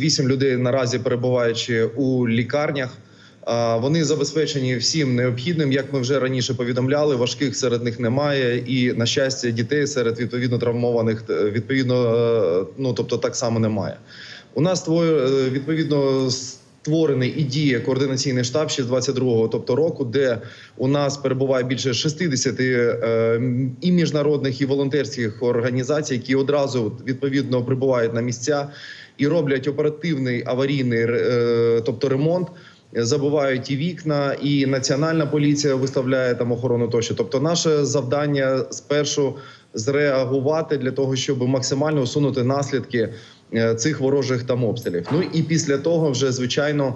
Вісім людей наразі перебуваючи у лікарнях. Вони забезпечені всім необхідним, як ми вже раніше повідомляли. Важких серед них немає, і на щастя, дітей серед відповідно травмованих е, відповідно, е, ну тобто так само немає. У нас е, відповідно створений і діє координаційний штаб ще з 22-го, тобто року, де у нас перебуває більше 60 е, і міжнародних і волонтерських організацій, які одразу відповідно прибувають на місця і роблять оперативний аварійний е, тобто ремонт. Забувають і вікна, і національна поліція виставляє там охорону тощо. Тобто, наше завдання спершу зреагувати для того, щоб максимально усунути наслідки е, цих ворожих там обстрілів. Ну і після того, вже звичайно.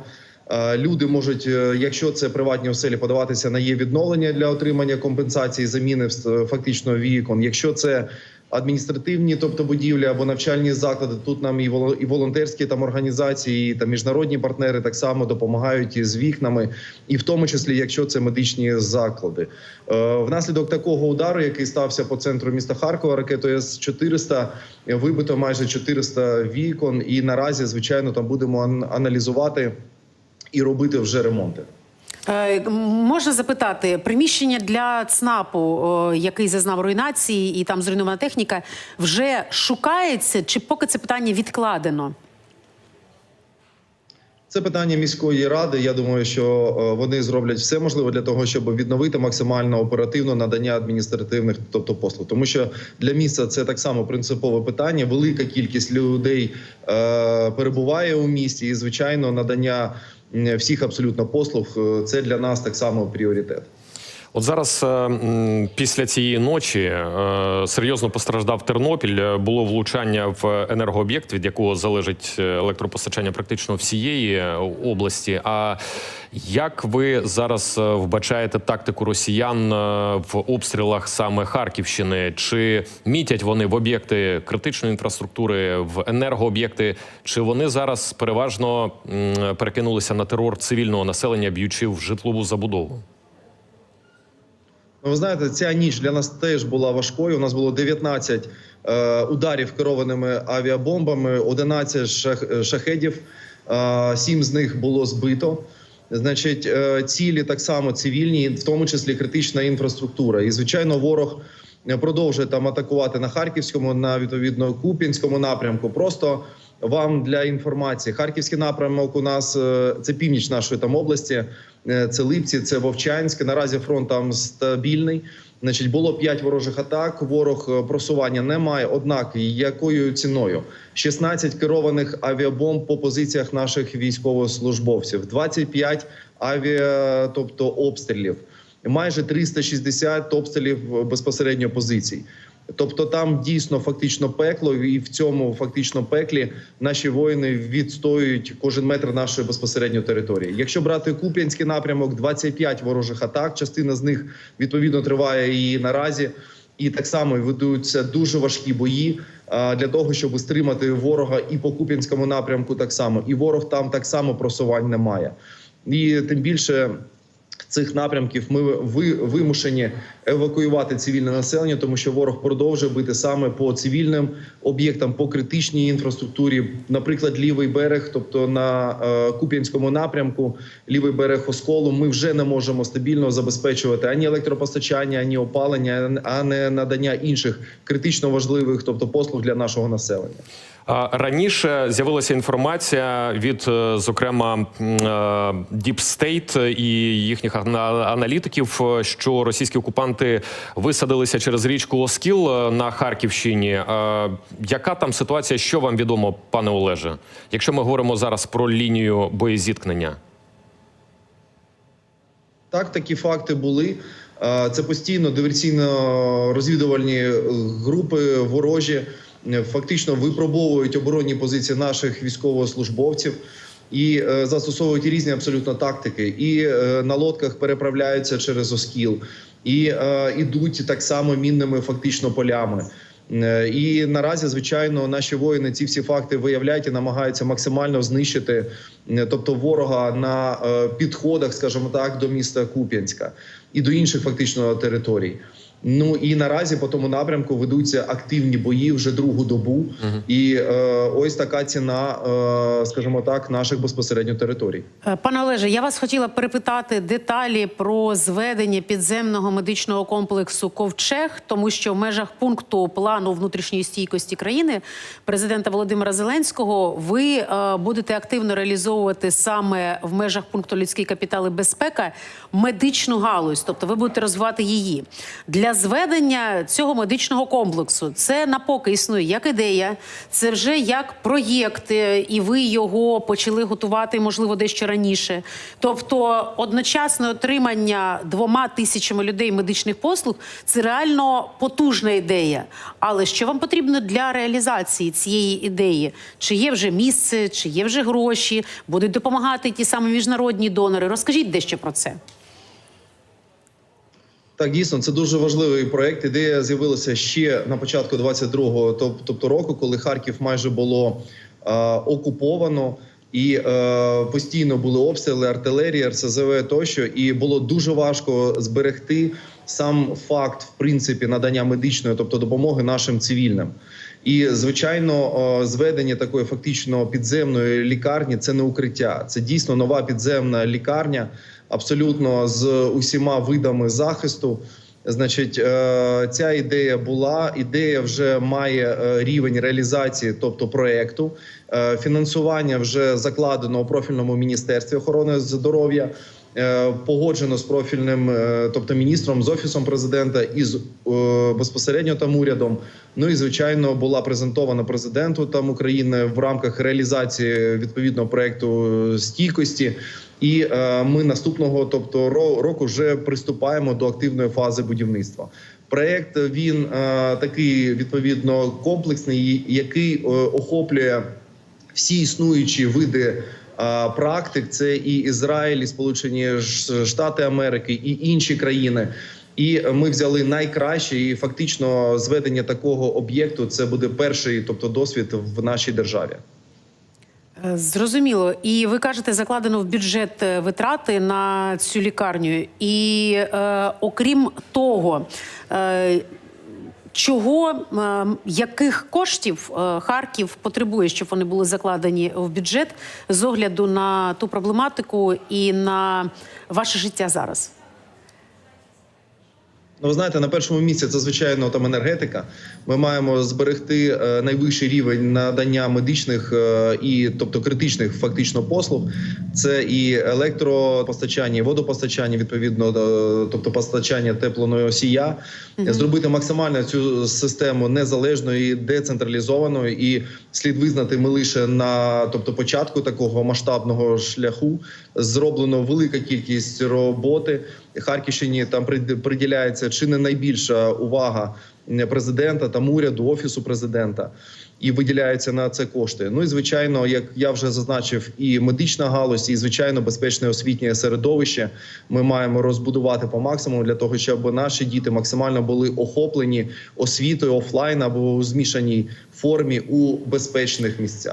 е, Люди можуть, якщо це приватні оселі, подаватися на є відновлення для отримання компенсації заміни фактично вікон. Якщо це адміністративні, тобто будівлі або навчальні заклади, тут нам і воло- волонтерські там організації, і там міжнародні партнери так само допомагають із вікнами, і в тому числі, якщо це медичні заклади. Е, Внаслідок такого удару, який стався по центру міста Харкова, ракетою С-400, вибито майже 400 вікон, і наразі, звичайно, там будемо ан- аналізувати і робити вже ремонти. Е, Можна запитати, приміщення для ЦНАПу, який зазнав руйнації, і там зруйнована техніка, вже шукається, чи поки це питання відкладено? Це питання міської ради. Я думаю, що вони зроблять все можливе для того, щоб відновити максимально оперативно надання адміністративних, тобто послуг, тому що для міста це так само принципове питання. Велика кількість людей е, перебуває у місті, і звичайно, надання всіх абсолютно послуг е, це для нас так само пріоритет. От зараз е, після цієї ночі е, серйозно постраждав Тернопіль. Е, Було влучання в енергооб'єкт, від якого залежить електропостачання практично всієї області. А як ви зараз вбачаєте тактику росіян в обстрілах саме Харківщини? Чи мітять вони в об'єкти критичної інфраструктури, в енергооб'єкти? Чи вони зараз переважно перекинулися на терор цивільного населення, б'ючи в житлову забудову? Ну, ви знаєте, ця ніч для нас теж була важкою. У нас було 19 е, ударів керованими авіабомбами, 11 шах, шахедів, е, 7 з них було збито. Значить, е, цілі так само цивільні, в тому числі критична інфраструктура. І звичайно, ворог продовжує там атакувати на харківському, на відповідно куп'янському напрямку. Просто вам для інформації, харківський напрямок у нас е, це північ нашої там області. е, Це Липці, це Вовчанське. Наразі фронт там стабільний. Значить, було 5 ворожих атак. Ворог е, просування не має. Однак, якою ціною? 16 керованих авіабомб по позиціях наших військовослужбовців, 25 авіа, тобто обстрілів, майже 360 обстрілів безпосередньо позицій. Тобто там дійсно фактично пекло, і в цьому фактично пеклі наші воїни відстоюють кожен метр нашої безпосередньо території. Якщо брати Куп'янський напрямок, 25 ворожих атак. Частина з них відповідно триває і наразі. І так само ведуться дуже важкі бої для того, щоб стримати ворога і по Куп'янському напрямку. Так само, і ворог там так само просувань немає. І тим більше цих напрямків ми вимушені евакуювати цивільне населення, тому що ворог продовжує бити саме по цивільним об'єктам, по критичній інфраструктурі. Наприклад, лівий берег, тобто на е, Куп'янському напрямку, лівий берег Осколу, ми вже не можемо стабільно забезпечувати ані електропостачання, ані опалення, а не надання інших критично важливих, тобто послуг для нашого населення. Раніше з'явилася інформація від, е, зокрема, е, Deep State і їхніх ана- аналітиків, е, що російські окупанти висадилися через річку Оскіл на Харківщині. Яка там ситуація? Що вам відомо, пане Олеже? Якщо ми говоримо зараз про лінію боєзіткнення? Так, такі факти були. Це постійно диверсійно-розвідувальні е, групи ворожі фактично випробовують оборонні позиції наших військовослужбовців і е, застосовують різні абсолютно тактики. І е, на лодках переправляються через Оскіл, і е, ідуть так само мінними фактично полями. Е, І наразі, звичайно, наші воїни ці всі факти виявляють і намагаються максимально знищити, е, тобто ворога на е, підходах, скажімо так, до міста Куп'янська і до інших фактично територій. Ну і наразі по тому напрямку ведуться активні бої вже другу добу. І е, ось така ціна, е, скажімо так, наших безпосередньо територій. Е, Пане Олеже, я вас хотіла перепитати деталі про зведення підземного медичного комплексу Ковчег, тому що в межах пункту плану внутрішньої стійкості країни президента Володимира Зеленського ви е, будете активно реалізовувати саме в межах пункту людський капітал і безпека медичну галузь, тобто ви будете розвивати її для зведення цього медичного комплексу. Це на поки існує як ідея, це вже як проєкт, е, і ви його почали готувати, можливо, дещо раніше. Тобто, одночасне отримання двома тисячами людей медичних послуг це реально потужна ідея. Але що вам потрібно для реалізації цієї ідеї? Чи є вже місце, чи є вже гроші, будуть допомагати ті самі міжнародні донори? Розкажіть дещо про це. Так, дійсно, це дуже важливий проект. Ідея з'явилася ще на початку 22-го, тобто року, коли Харків майже було е, окуповано. І е, постійно були обстріли, артилерія, РСЗВ тощо, і було дуже важко зберегти сам факт, в принципі, надання медичної, тобто допомоги нашим цивільним. І звичайно, е, зведення такої фактично підземної лікарні це не укриття, це дійсно нова підземна лікарня, абсолютно з усіма видами захисту. Значить, е, ця ідея була. Ідея вже має е, рівень реалізації, тобто проекту. Е, Фінансування вже закладено у профільному міністерстві охорони здоров'я. Погоджено з профільним, тобто міністром з офісом президента і з безпосередньо там урядом. Ну і звичайно була презентована президенту там України в рамках реалізації відповідного проекту стійкості. І е, ми наступного, тобто ро- року, вже приступаємо до активної фази будівництва. Проект він е, такий відповідно комплексний, який е, охоплює всі існуючі види практик. Це і Ізраїль, і Сполучені Штати Америки, і інші країни. І ми взяли найкраще, і фактично зведення такого об'єкту це буде перший, тобто досвід в нашій державі. Е, Зрозуміло, і ви кажете, закладено в бюджет е, витрати на цю лікарню. І е, окрім того, е, чого е, яких коштів е, Харків потребує, щоб вони були закладені в бюджет з огляду на ту проблематику і на ваше життя зараз? Ну, ви знаєте, на першому місці це звичайно там енергетика. Ми маємо зберегти е, найвищий рівень надання медичних е, і тобто критичних фактично послуг. Це і електропостачання, і водопостачання, відповідно, е, тобто постачання теплоносія, зробити максимально цю систему незалежною і децентралізованою. І слід визнати, ми лише на тобто початку такого масштабного шляху зроблено велика кількість роботи. Харківщині там приділяється чи не найбільша увага президента там уряду, офісу президента, і виділяються на це кошти. Ну і звичайно, як я вже зазначив, і медична галузь, і звичайно безпечне освітнє середовище. Ми маємо розбудувати по максимуму для того, щоб наші діти максимально були охоплені освітою офлайн або у змішаній формі у безпечних місцях.